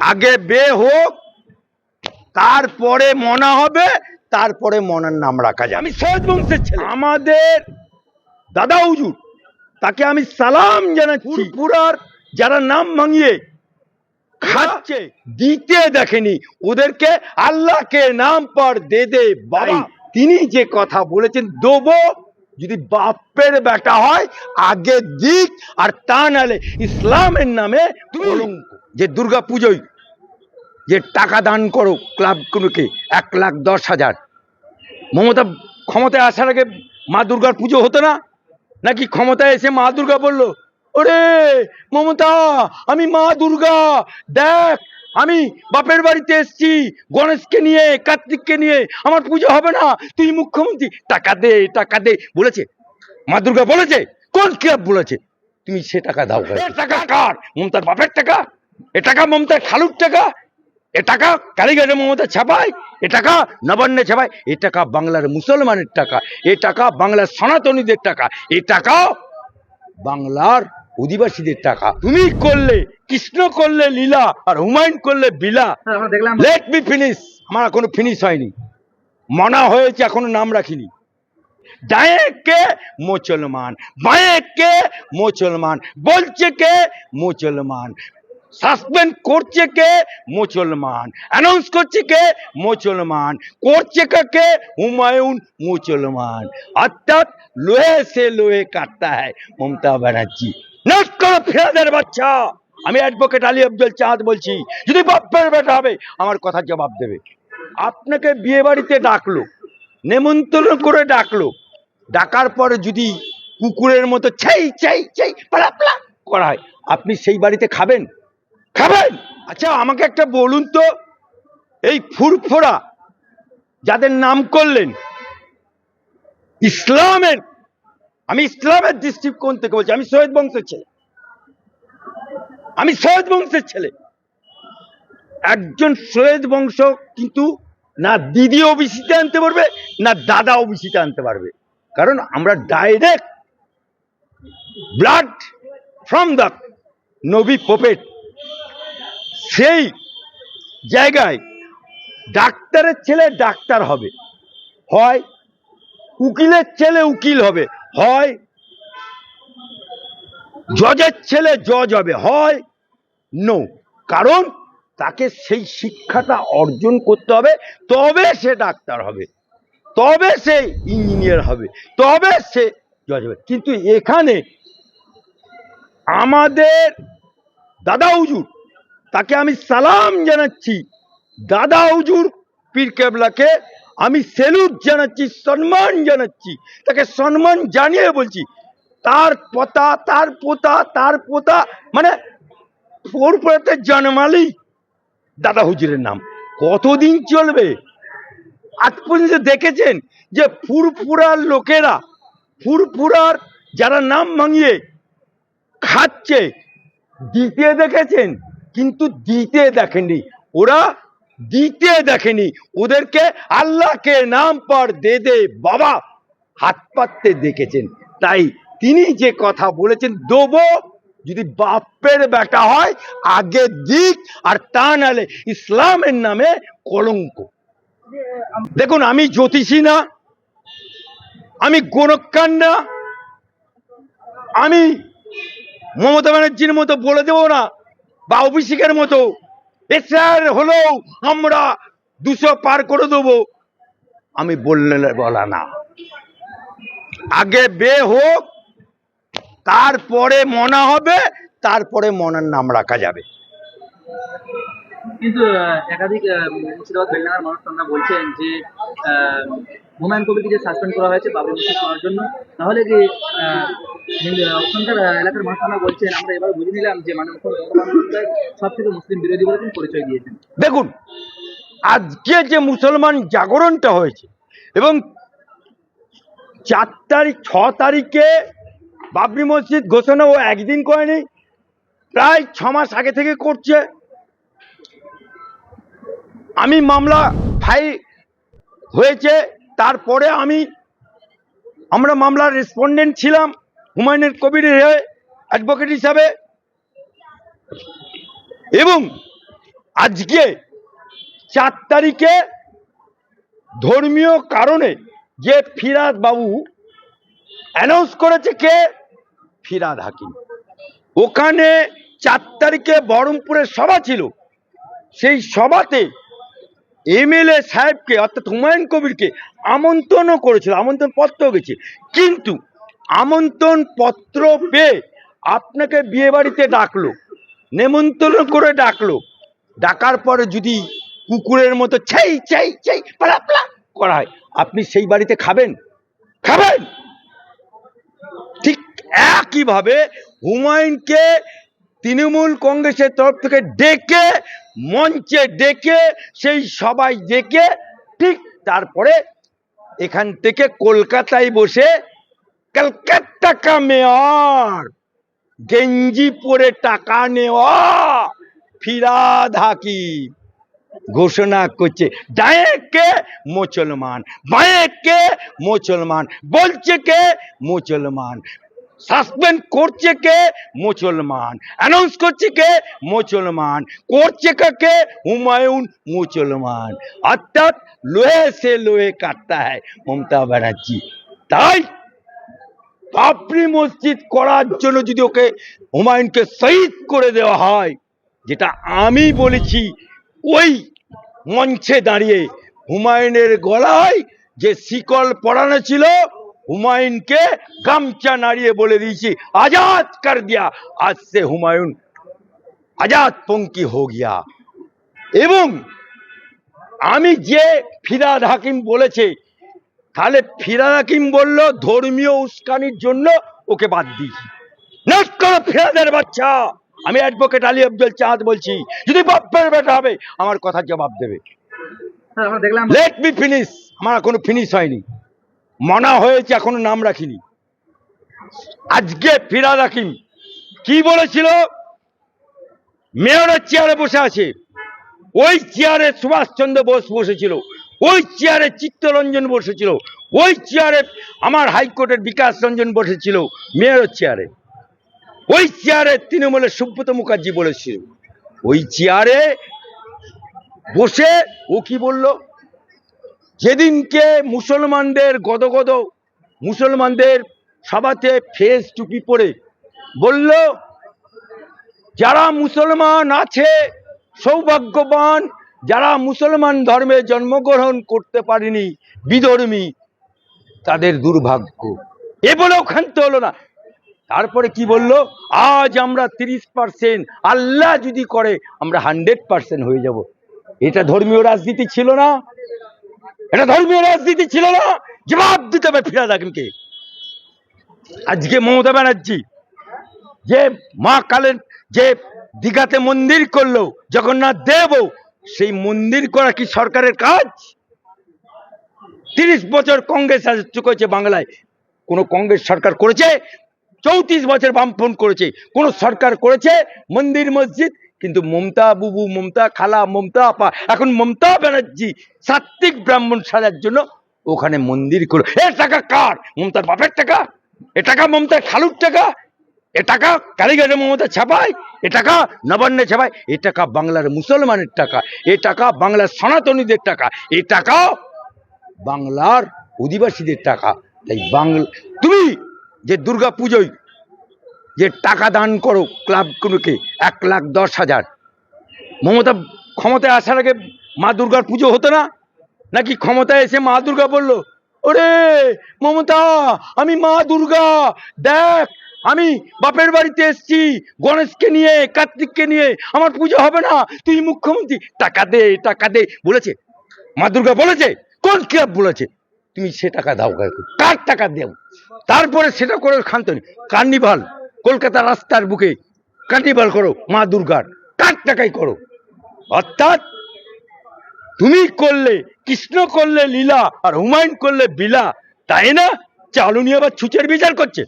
আগে বে হোক তারপরে মনা হবে তারপরে মনার নাম রাখা যায় আমি সৈয়দ বংশের ছেলে। আমাদের দাদা হুজুর তাকে আমি সালাম জানাচ্ছি। পুরার যারা নাম ভাঙিয়ে খাচ্ছে দিতে দেখেনি ওদেরকে আল্লাহকে নাম পর দে দে বাবা। তিনি যে কথা বলেছেন দেবো যদি বাপের বেটা হয় আগে দিক আর তা নালে ইসলামের নামে কলঙ্ক যে দুর্গা পুজোয় যে টাকা দান করো ক্লাব ক্লাবগুলোকে এক লাখ দশ হাজার। মমতা ক্ষমতায় আসার আগে মা দুর্গার পুজো হতো না? নাকি ক্ষমতায় এসে মা দুর্গা বলল ওরে মমতা আমি মা দুর্গা দেখ আমি বাপের বাড়িতে এসছি, গণেশকে নিয়ে, কার্তিককে নিয়ে। আমার পুজো হবে না। তুই মুখ্যমন্ত্রী, টাকা দে টাকা দে, বলেছে। মা দুর্গা বলেছে, কোন ক্লাব বলেছে? তুমি সে টাকা দাও টাকা কার? মমতার বাপের টাকা? এ টাকা মমতার খালুর টাকা? এ টাকা কালীঘাটে মমতা ছাপায়? এ টাকা নবান্নে ছাপায়? এ টাকা বাংলার মুসলমানের টাকা? এ টাকা বাংলার সনাতনীদের টাকা? এ টাকা বাংলার অধিবাসীদের টাকা। তুমি করলে কৃষ্ণ করলে লীলা আর হুমায়ুন করলে বিলা হ্যাঁ, লেট মি ফিনিশ আমার এখনও ফিনিশ হয়নি। মনা হয়েছে এখনও নাম রাখিনি। ডায়ে কে মুসলমান বাঁয়ে কে মুসলমান বলছে কে মুসলমান সাসপেন্ড করছে কে মুসলমান অ্যানাউন্স করছে কে মুসলমান করছে কে হুমায়ুন মুসলমান। অর্থাৎ লোহে সে লোহে কাটতা হ্যায় মমতা ব্যানার্জি। নট করো ফেরাদের বাচ্চা। আমি অ্যাডভোকেট আলী আব্দুল চাঁদ বলছি, যদি বাপ্পের বেটা হবে, আমার কথার জবাব দেবে। আপনাকে বিয়ে বাড়িতে ডাকলো, নেমন্তন্ন করে ডাকলো। ডাকার পরে যদি কুকুরের মতো ছাই ছাই ছাই, পালা পালা করা হয়, আপনি সেই বাড়িতে খাবেন? খাবেন? আচ্ছা আমাকে একটা বলুন তো, এই ফুরফোরা যাদের নাম করলেন, ইসলামের আমি ইসলামের দৃষ্টিকোণ থেকে বলছি, আমি সৈয়দ বংশের ছেলে। আমি সৈয়দ বংশের ছেলে। একজন সৈয়দ বংশ কিন্তু না দিদি ওবিসিতে আনতে পারবে, না দাদা ওবিসিতে আনতে পারবে। কারণ আমরা ডাইরেক্ট ব্লাড ফ্রম দ্য নবী পোপেট সেই জায়গায় ডাক্তারের ছেলে ডাক্তার হবে। হয় উকিলের ছেলে উকিল হবে। হয়। জজের ছেলে জজ হবে, হয়। নো কারণ তাকে সেই শিক্ষাটা অর্জন করতে হবে, তবে সে ডাক্তার হবে, তবে সে ইঞ্জিনিয়ার হবে, তবে সে জজ হবে। কিন্তু এখানে আমাদের দাদা হুজুর, তাকে আমি সালাম জানাচ্ছি, দাদা হুজুর পীর কেবলাকে আমি সেলুট জানাচ্ছি, সম্মান জানাচ্ছি, তাকে সম্মান জানিয়ে বলছি, তার পোতা তার পোতা তার পোতা মানে পরপরাতে জন্মালেই দাদা হুজুরের নাম, কতদিন চলবে? আজ পর্যন্ত দেখেছেন যে ফুরফুরার লোকেরা, ফুরফুরার যারা নাম ভাঙিয়ে খাচ্ছে, দিতে দেখেছেন, কিন্তু দিতে দেখেনি ওরা দিতে দেখেনি। ওদেরকে আল্লাহকে নাম পর দে দে বাবা হাত পাততে দেখেছেন। তাই তিনি যে কথা বলেছেন, দেবো, যদি বাপের বেটা হয়, আগে দিক, আর তা নালে ইসলামের নামে কলঙ্ক। দেখুন, আমি জ্যোতিষী না, আমি গোরক্ষান না, আমি মমতা ব্যানার্জির মতো বলে দেবো না, বা অভিষেকের মতো এসআর হলেও আমরা দুশো পার করে দেবো। আমি বললে বলা না। আগে বে হোক, তারপরে মনা হবে, তারপরে মনের নাম রাখা যাবে। কিন্তু একাধিক মুর্শিদাবাদ বেলডাঙ্গার মানুষ আমরা বলছেন যে হুমায়ুন কবিরকে যে সাসপেন্ড করা হয়েছে বাবরি মসজিদ করার জন্য, তাহলে কি ওখানকার এলাকার মানুষ আমরা বলছেন, আমরা এবার বুঝে নিলাম যে মানে সব থেকে মুসলিম বিরোধী বলে পরিচয় দিয়েছেন। দেখুন, আজকে যে মুসলমান জাগরণটা হয়েছে এবং চার তারিখ, ছ তারিখে বাবরি মসজিদ ঘোষণা ও একদিন করেনি, প্রায় ছ মাস আগে থেকে করছে। আমি মামলা ফাই হয়েছে, তারপরে আমি, আমরা মামলার রেসপন্ডেন্ট ছিলাম, হুমায়ুনের কবিরের হয়ে অ্যাডভোকেট হিসাবে। এবং আজকে চার তারিখে ধর্মীয় কারণে যে ফিরাদ বাবু অ্যানাউন্স করেছে কে? ফিরাদ হাকিম। ওখানে চার তারিখে বহরমপুরে সভা ছিল। সেই সভাতে এমএলএ সাহেবকে, অর্থাৎ হুমায়ুন কবিরকে আমন্ত্রণও করেছিল, আমন্ত্রণ পত্র গেছে। কিন্তু আমন্ত্রণ পত্র পেয়ে আপনাকে বিয়ে বাড়িতে ডাকলো, নেমন্তন্ন করে ডাকলো। ডাকার পরে যদি কুকুরের মতো ছাই ছাই ছাই, পালা পালা করা হয়, আপনি সেই বাড়িতে খাবেন? খাবেন? ঠিক একইভাবে হুমায়ুনকে তৃণমূল কংগ্রেসের তরফ থেকে ডেকে মঞ্চে ডেকে সেই সবাই ডেকে ঠিক তারপরে এখান থেকে কলকাতায় বসে কলকাতা কা মেয়র, গেঞ্জি পরে টাকা নেওয়া, ফিরাদ হাকিম ঘোষণা করছে। ডায়ে কে মুসলমান বাঁয়ে মুসলমান, বলছে কে? মুসলমান। সাসপেন্ড করছে কে? মুসলমান। অ্যানাউন্স করছে কে? মুসলমান। করছে কে হুমায়ুন মুসলমান। অর্থাৎ লোহে সে লোহে কাটতা হ্যায় মমতা ব্যানার্জি। তাই বাবরি মসজিদ করার জন্য যদি ওকে হুমায়ুনকে শহীদ করে দেওয়া হয়, যেটা আমি বলেছি, ওই মঞ্চে দাঁড়িয়ে হুমায়ুনের গলায় যে শিকল পড়ানো ছিল হুমায়ুনকে গামছা নাড়িয়ে বলে দিয়েছি আজাদ কর দিয়া। আজ সে হুমায়ুন আজাদ পঙ্কি হো গিয়া। এবং আমি যে ফিরাদ হাকিম বলেছে তাহলে ফিরাদ হাকিম বলল ধর্মীয় উস্কানির জন্য ওকে বাদ দিয়েছি নট করো ফিরাদের বাচ্চা। আমি অ্যাডভোকেট আলী আব্দুল চাঁদ বলছি যদি বাপ্পের বেটা হবে আমার কথার জবাব দেবে। লেট মি ফিনিশ আমার এখনও ফিনিশ হয়নি। মনা হয়েছে এখনও নাম রাখিনি। আজকে ফিরাদ হাকিম কি বলেছিল? মেয়রের চেয়ারে বসে আছে। ওই চেয়ারে সুভাষচন্দ্র বোস বসেছিল। ওই চেয়ারে চিত্তরঞ্জন বসেছিল। ওই চেয়ারে আমার হাইকোর্টের বিকাশ রঞ্জন বসেছিল মেয়রের চেয়ারে ওই চেয়ারে তৃণমূলের সুব্রত মুখার্জি বলেছিল। ওই চেয়ারে বসে ও কি বলল? যেদিনকে মুসলমানদের গদগদ মুসলমানদের সভাতে ফেস টুপি পরে বলল, যারা মুসলমান আছে, সৌভাগ্যবান, যারা মুসলমান ধর্মে জন্মগ্রহণ করতে পারেনি, বিধর্মী, তাদের দুর্ভাগ্য। এ বলেও ক্ষান্ত হলো না। তারপরে কি বলল, আজ আমরা তিরিশ পার্সেন্ট আল্লাহ যদি করে, আমরা হান্ড্রেড পার্সেন্ট হয়ে যাব। এটা ধর্মীয় রাজনীতি ছিল না। এটা ধর্মীয় রাজনীতি ছিল না। জবাব দিতে হবে ফিরাদ হাকিমকে। আজকে মমতা ব্যানার্জি যে মা কালের যে দীঘাতে মন্দির করল, জগন্নাথ দেব, সেই মন্দির করা কি সরকারের কাজ? তিরিশ বছর কংগ্রেস রাজত্ব করেছে বাংলায়। কোন কংগ্রেস সরকার করেছে? চৌত্রিশ বছর বামফ্রন্ট করেছে। কোন সরকার করেছে? মন্দির, মসজিদ কিন্তু মমতা বুবু, মমতা খালা, মমতা আপা, এখন মমতা ব্যানার্জি সাত্বিক ব্রাহ্মণ সাজার জন্য ওখানে মন্দির করো এ টাকা কার? মমতার বাপের টাকা? এ টাকা মমতার খালুর টাকা? এ টাকা কালীগঞ্জে মমতা ছাপায়? এ টাকা নবান্নে ছাপায়? এ টাকা বাংলার মুসলমানের টাকা। এ টাকা বাংলার সনাতনীদের টাকা। এ টাকা বাংলার অধিবাসীদের টাকা। তাই বাংলা তুমি যে দুর্গা পুজোয় যে টাকা দান করো ক্লাবগুলোকে, এক লাখ দশ হাজার। মমতা ক্ষমতায় আসার আগে মা দুর্গার পুজো হতো না? নাকি ক্ষমতায় এসে মা দুর্গা বলল, ওরে মমতা, আমি মা দুর্গা, দেখ, আমি বাপের বাড়িতে এসছি, গণেশকে নিয়ে, কার্তিককে নিয়ে, আমার পুজো হবে না, তুই মুখ্যমন্ত্রী, টাকা দে টাকা দে। বলেছে। মা দুর্গা বলেছে, কোন ক্লাব? বলেছে। তুমি সে টাকা দাও। কার টাকা দেও? তারপরে সেটা করে খান্ত কার্নিভাল কলকাতা রাস্তার বুকে কার্নিভাল করো, মা দুর্গার কাক টাকাই করো। অর্থাৎ তুমি করলে, কৃষ্ণ করলে লীলা আর হুমায়ুন করলে বিলা তাই না? চালু নিয়ে আবার ছুচের বিচার করছে।